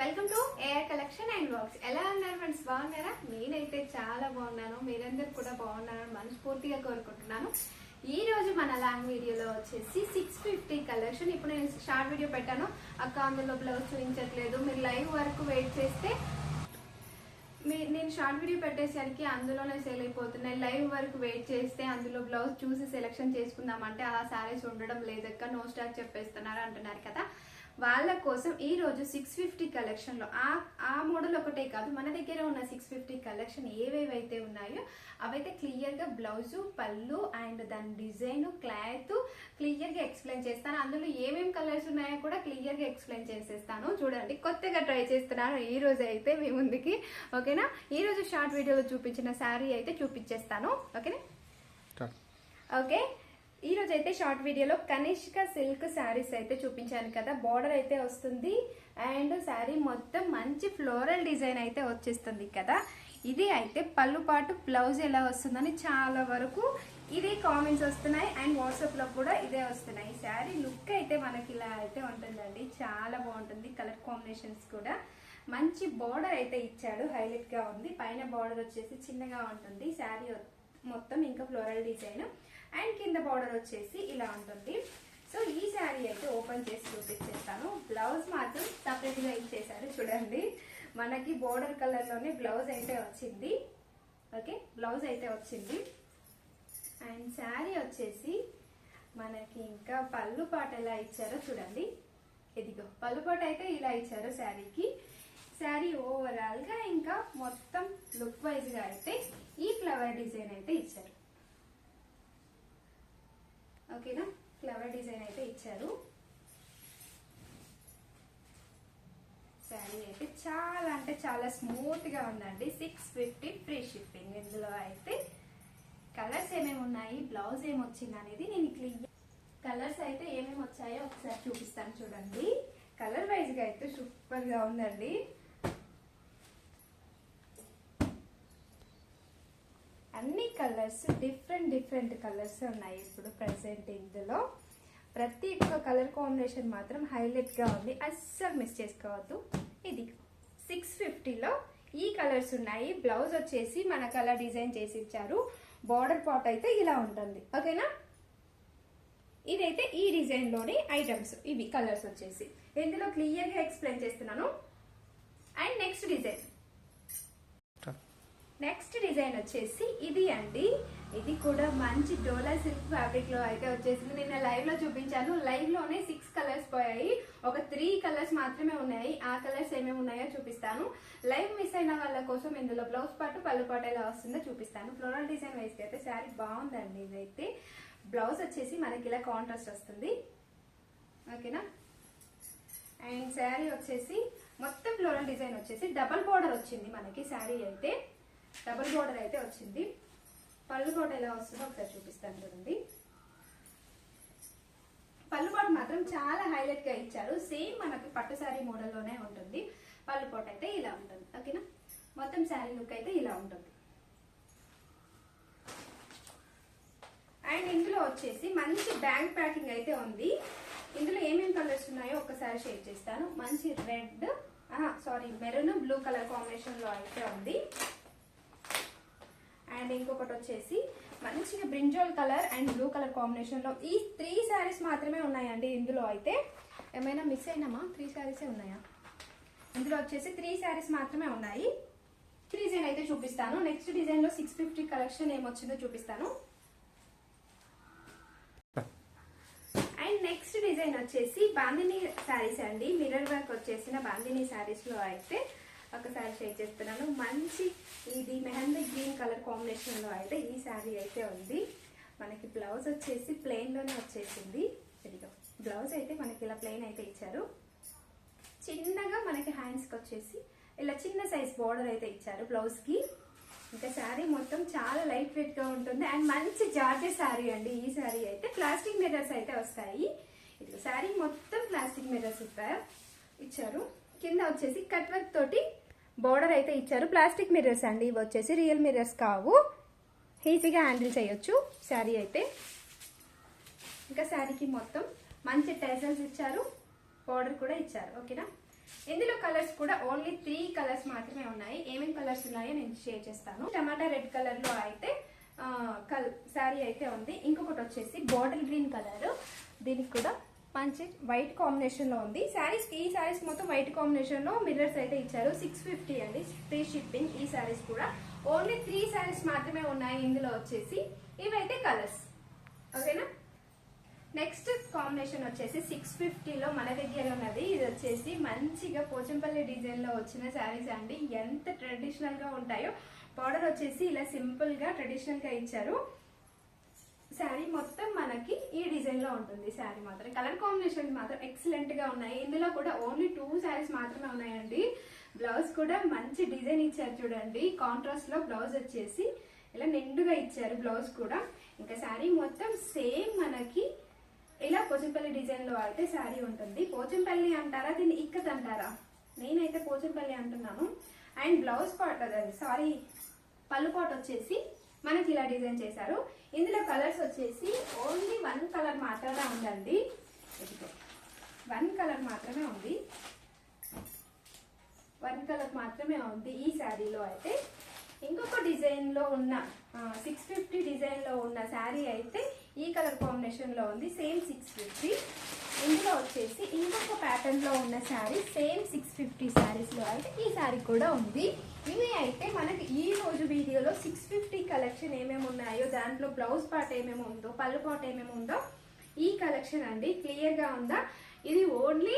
Welcome to AR collection and works ఎలా ఉన్నారు friends బాగున్నారా? నేనైతే చాలా బాగున్నాను. మీరందరూ కూడా బాగున్నారని మనస్ఫూర్తిగా కోరుకుంటున్నాను. ఈ రోజు మన లాంగ్ వీడియోలో వచ్చేసి సిక్స్ ఫిఫ్టీ కలెక్షన్ ఇప్పుడు నేను షార్ట్ వీడియో పెట్టాను. అక్క అందులో బ్లౌజ్ చూపించట్లేదు. మీరు లైవ్ వరకు వెయిట్ చేస్తే నేను షార్ట్ వీడియో పెట్టేసరికి అందులోనే సేల్ అయిపోతున్నాయి. లైవ్ వరకు వెయిట్ చేస్తే అందులో బ్లౌజ్ చూసి సెలెక్షన్ చేసుకుందామంటే ఆ సారీస్ ఉండడం లేదక్క. నో స్టాక్ చెప్పేస్తున్నారు అంటున్నారు కదా. వాళ్ళ కోసం ఈ రోజు సిక్స్ ఫిఫ్టీ కలెక్షన్లో ఆ ఆ మోడల్ ఒకటే కాదు మన దగ్గర ఉన్న సిక్స్ ఫిఫ్టీ కలెక్షన్ ఏవేవైతే ఉన్నాయో అవైతే క్లియర్గా బ్లౌజ్ పళ్ళు అండ్ దాని డిజైన్ క్లాత్ క్లియర్గా ఎక్స్ప్లెయిన్ చేస్తాను. అందులో ఏమేమి కలర్స్ ఉన్నాయో కూడా క్లియర్గా ఎక్స్ప్లెయిన్ చేసేస్తాను. చూడండి కొత్తగా ట్రై చేస్తున్నాను ఈ రోజు అయితే మీ ముందుకి ఓకేనా? ఈ రోజు షార్ట్ వీడియోలో చూపించిన శారీ అయితే చూపించేస్తాను. ఓకేనా? ఓకే? ఈ రోజు అయితే షార్ట్ వీడియోలో కనిష్క సిల్క్ శారీస్ అయితే చూపించాను కదా బార్డర్ అయితే వస్తుంది. అండ్ శారీ మొత్తం మంచి ఫ్లోరల్ డిజైన్ అయితే వచ్చేస్తుంది కదా. ఇది అయితే పళ్ళు పాటు బ్లౌజ్ ఎలా వస్తుందని చాలా వరకు ఇదే కామెంట్స్ వస్తున్నాయి. అండ్ వాట్సాప్లో కూడా ఇదే వస్తున్నాయి. శారీ లుక్ అయితే మనకి ఇలా అయితే ఉంటుందండి. చాలా బాగుంటుంది కలర్ కాంబినేషన్స్ కూడా. మంచి బార్డర్ అయితే ఇచ్చాడు. హైలైట్గా ఉంది. పైన బార్డర్ వచ్చేసి చిన్నగా ఉంటుంది. శారీ మొత్తం ఇంకా ఫ్లోరల్ డిజైన్. అండ్ కింద బార్డర్ వచ్చేసి ఇలా ఉంటుంది. సో ఈ శారీ అయితే ఓపెన్ చేసి చూపించేస్తాను. బ్లౌజ్ మాత్రం సపరేట్గా ఇచ్చేసారు చూడండి. మనకి బోర్డర్ కలర్లోనే బ్లౌజ్ అయితే వచ్చింది. ఓకే బ్లౌజ్ అయితే వచ్చింది. అండ్ శారీ వచ్చేసి మనకి ఇంకా పళ్ళు పాట ఎలా ఇచ్చారో చూడండి. ఇదిగో పళ్ళు పాట అయితే ఇలా ఇచ్చారు శారీకి. శారీ ఓవరాల్గా ఇంకా మొత్తం లుక్ వైజ్గా అయితే ఈ ఫ్లవర్ డిజైన్ అయితే ఇచ్చారు. ఓకేనా ఫ్లవర్ డిజైన్ అయితే ఇచ్చారు. శారీ అయితే చాలా అంటే చాలా స్మూత్గా ఉందండి. సిక్స్ ఫిఫ్టీ ఫ్రీ షిప్పింగ్ ఇందులో అయితే కలర్స్ ఏమేమి ఉన్నాయి బ్లౌజ్ ఏమి వచ్చింది అనేది నేను క్లియర్ కలర్స్ అయితే ఏమేమి వచ్చాయో ఒకసారి చూపిస్తాను చూడండి. కలర్ వైజ్గా అయితే సూపర్గా ఉందండి. అన్ని కలర్స్ డిఫరెంట్ డిఫరెంట్ కలర్స్ ఉన్నాయి ఇప్పుడు ప్రెసెంట్ ఇందులో. ప్రతి ఒక్క కలర్ కాంబినేషన్ మాత్రం హైలైట్గా ఉంది. అస్సలు మిస్ చేసుకోవద్దు. ఇది సిక్స్ ఫిఫ్టీలో ఈ కలర్స్ ఉన్నాయి. బ్లౌజ్ వచ్చేసి మన కలర్ డిజైన్ చేసి ఇచ్చారు. బార్డర్ పాట్ అయితే ఇలా ఉంటుంది. ఓకేనా ఇదైతే ఈ డిజైన్లోని ఐటమ్స్ ఇవి కలర్స్ వచ్చేసి. ఇందులో క్లియర్గా ఎక్స్ప్లెయిన్ చేస్తున్నాను. And next design next design వచ్చేసి ఇది అండి. ఇది కూడా మంచి డోలా సిల్క్ ఫ్యాబ్రిక్లో అయితే వచ్చేసింది. నేను లైవ్లో చూపించాను. లైవ్లోనే సిక్స్ కలర్స్ పోయాయి. ఒక త్రీ కలర్స్ మాత్రమే ఉన్నాయి. ఆ కలర్స్ ఏమేమి ఉన్నాయో చూపిస్తాను. లైవ్ మిస్ అయిన వాళ్ళ కోసం ఇందులో బ్లౌజ్ పాటు పళ్ళు పాటు ఎలా వస్తుందో చూపిస్తాను. ఫ్లోరల్ డిజైన్ వేస్తే అయితే శారీ బాగుందండి ఇదైతే. బ్లౌజ్ వచ్చేసి మనకి ఇలా కాంట్రాస్ట్ వస్తుంది. ఓకేనా అండ్ శారీ వచ్చేసి మొత్తం ఫ్లోరల్ డిజైన్ వచ్చేసి డబల్ బార్డర్ వచ్చింది మనకి శారీ అయితే. డబుల్ బోర్డర్ అయితే వచ్చింది. పళ్ళు బోర్డర్ ఎలా వస్తుందో ఒకసారి చూపిస్తాను చూడండి. పళ్ళు బోర్డర్ మాత్రం చాలా హైలైట్గా ఇచ్చారు. సేమ్ మనకి పట్టు శారీ మోడల్లోనే ఉంటుంది. పళ్ళు బోర్డర్ అయితే ఇలా ఉంటుంది. ఓకేనా మొత్తం శారీ లుక్ అయితే ఇలా ఉంటుంది. అండ్ ఇందులో వచ్చేసి మంచి బ్యాంక్ ప్యాకింగ్ అయితే ఉంది. ఇందులో ఏమేమి కలర్స్ ఉన్నాయో ఒకసారి షేర్ చేస్తాను. మంచి red sari maroon blue colour కాంబినేషన్లో అయితే ఉంది. అండ్ ఇంకొకటి వచ్చేసి మంచిగా brinjal colour and blue colour కాంబినేషన్లో ఈ త్రీ శారీస్ మాత్రమే ఉన్నాయండి ఇందులో అయితే. ఏమైనా మిస్ అయినామా? త్రీ శారీసే ఉన్నాయా? ఇందులో వచ్చేసి త్రీ శారీస్ మాత్రమే ఉన్నాయి. డిజైన్ అయితే చూపిస్తాను. నెక్స్ట్ డిజైన్లో సిక్స్ ఫిఫ్టీ కలెక్షన్ ఏమొచ్చిందో చూపిస్తాను. అండ్ నెక్స్ట్ డిజైన్ వచ్చేసి బాందిని శారీస్ అండి. మిర్రర్ వర్క్ వచ్చేసిన బాందిని శారీస్లో అయితే అయితే ఒకసారి షేర్ చేస్తున్నాను. మంచి ఇది కలర్ కాంబినేషన్లో అయితే ఈ శారీ అయితే ఉంది. మనకి బ్లౌజ్ వచ్చేసి ప్లెయిన్లోనే వచ్చేసింది. ఇదిగో బ్లౌజ్ అయితే మనకి ఇలా ప్లెయిన్ అయితే ఇచ్చారు. చిన్నగా మనకి హ్యాండ్స్కి వచ్చేసి ఇలా చిన్న సైజ్ బార్డర్ అయితే ఇచ్చారు బ్లౌజ్కి ఇంకా శారీ మొత్తం చాలా లైట్ వెయిట్గా ఉంటుంది. అండ్ మంచి జార్జెస్ శారీ అండి ఈ శారీ అయితే. ప్లాస్టిక్ మిర్రర్స్ అయితే వస్తాయి. ఇది శారీ మొత్తం ప్లాస్టిక్ మిర్రర్స్ ఇస్తారు ఇచ్చారు. కింద వచ్చేసి కట్ వర్క్ తోటి బోర్డర్ అయితే ఇచ్చారు. ప్లాస్టిక్ మిర్రర్స్ అండి. ఇవి వచ్చేసి రియల్ మిర్రర్స్ కావు. ఈజీగా హ్యాండిల్ చేయొచ్చు. శారీ అయితే ఇంకా శారీకి మొత్తం మంచి టైజల్స్ ఇచ్చారు. బార్డర్ కూడా ఇచ్చారు. ఓకేనా? ఇందులో కలర్స్ కూడా ఓన్లీ త్రీ కలర్స్ మాత్రమే ఉన్నాయి. ఏమేమి కలర్స్ ఉన్నాయో నేను షేర్ చేస్తాను. టమాటా రెడ్ కలర్లో అయితే కల్ శారీ అయితే ఉంది. ఇంకొకటి వచ్చేసి బాటిల్ గ్రీన్ కలర్. దీనికి కూడా మంచి వైట్ కాంబినేషన్లో ఉంది. శారీస్ ఈ శారీస్ మొత్తం వైట్ కాంబినేషన్లో మిర్రర్స్ అయితే ఇచ్చారు. సిక్స్ ఫిఫ్టీ అండి. ఫ్రీ షిప్పింగ్ ఈ శారీస్ కూడా. ఓన్లీ త్రీ శారీస్ మాత్రమే ఉన్నాయి ఇందులో వచ్చేసి. ఇవైతే కలర్స్. ఓకేనా? నెక్స్ట్ కాంబినేషన్ వచ్చేసి సిక్స్ ఫిఫ్టీలో మన దగ్గర ఉన్నది. ఇది వచ్చేసి మంచిగా పోచంపల్లి డిజైన్లో వచ్చిన శారీస్ అండి. ఎంత ట్రెడిషనల్గా ఉంటాయో. బార్డర్ వచ్చేసి ఇలా సింపుల్గా ట్రెడిషనల్గా ఇచ్చారు. శారీ మొత్తం మనకి ఈ డిజైన్లో ఉంటుంది శారీ మాత్రం. కలర్ కాంబినేషన్స్ మాత్రం ఎక్సలెంట్గా ఉన్నాయి. ఇందులో కూడా ఓన్లీ టూ శారీస్ మాత్రమే ఉన్నాయండి. బ్లౌజ్ కూడా మంచి డిజైన్ ఇచ్చారు చూడండి. కాంట్రాస్ట్లో బ్లౌజ్ వచ్చేసి ఇలా నిండుగా ఇచ్చారు బ్లౌజ్ కూడా. ఇంకా శారీ మొత్తం సేమ్ మనకి ఇలా పోచంపల్లి డిజైన్లో అయితే శారీ ఉంటుంది. పోచంపల్లి అంటారా? దీన్ని ఇక్కత్ అంటారా? నేనైతే పోచంపల్లి అంటున్నాను. అండ్ బ్లౌజ్ పాట్ అదండి సారీ పళ్ళు పాట్ వచ్చేసి మనకి ఇలా డిజైన్ చేశారు. ఇందులో కలర్స్ వచ్చేసి ఓన్లీ వన్ కలర్ మాత్రమే ఉందండి. వన్ కలర్ మాత్రమే ఉంది. వన్ కలర్ మాత్రమే ఉంది ఈ శారీలో అయితే. ఇంకొక డిజైన్లో ఉన్న సిక్స్ ఫిఫ్టీ డిజైన్లో ఉన్న శారీ అయితే ఈ కలర్ కాంబినేషన్లో ఉంది. సేమ్ సిక్స్ ఫిఫ్టీ ఇందులో వచ్చేసి ఇంకొక ప్యాటర్న్లో ఉన్న శారీ సేమ్ సిక్స్ ఫిఫ్టీ శారీస్లో అయితే ఈ శారీ కూడా ఉంది. ఇవి అయితే మనకి ఈ రోజు వీడియోలో సిక్స్ ఫిఫ్టీ కలెక్షన్ ఏమేమి ఉన్నాయో దాంట్లో బ్లౌజ్ పార్ట్ ఏమేమి ఉందో పళ్ళు పార్ట్ ఏమేమి ఉందో ఈ కలెక్షన్ అండి. క్లియర్గా ఉందా? ఇది ఓన్లీ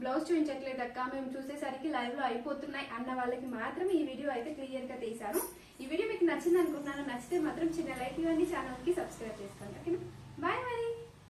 బ్లౌజ్ చూపించట్లేదు అక్క. మేము చూసేసరికి లైవ్లో అయిపోతున్నాయి అన్న వాళ్ళకి మాత్రమే ఈ వీడియో అయితే క్లియర్గా తీశాను. ఈ వీడియో మీకు నచ్చింది అనుకుంటున్నాను నచ్చితే మాత్రం చిన్న లైక్ ఇవ్వండి. ఛానల్కి సబ్స్క్రైబ్ చేసుకోండి. ఓకేనా? బాయ్ మరి.